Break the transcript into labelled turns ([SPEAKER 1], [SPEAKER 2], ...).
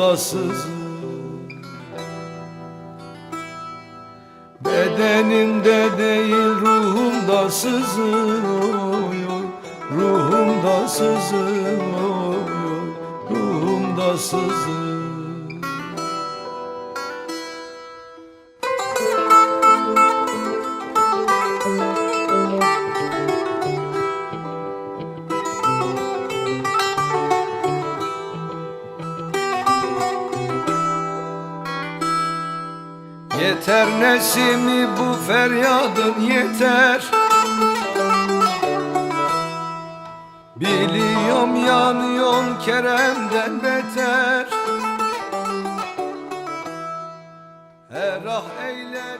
[SPEAKER 1] Sızı Bedenimde değil ruhumda sızı oy oy Ruhumda sızı oy oy Ruhumda sızı Yeter nesimi bu feryadın yeter. Biliyorum yanıyorsun Kerem'den beter. Her ah eyler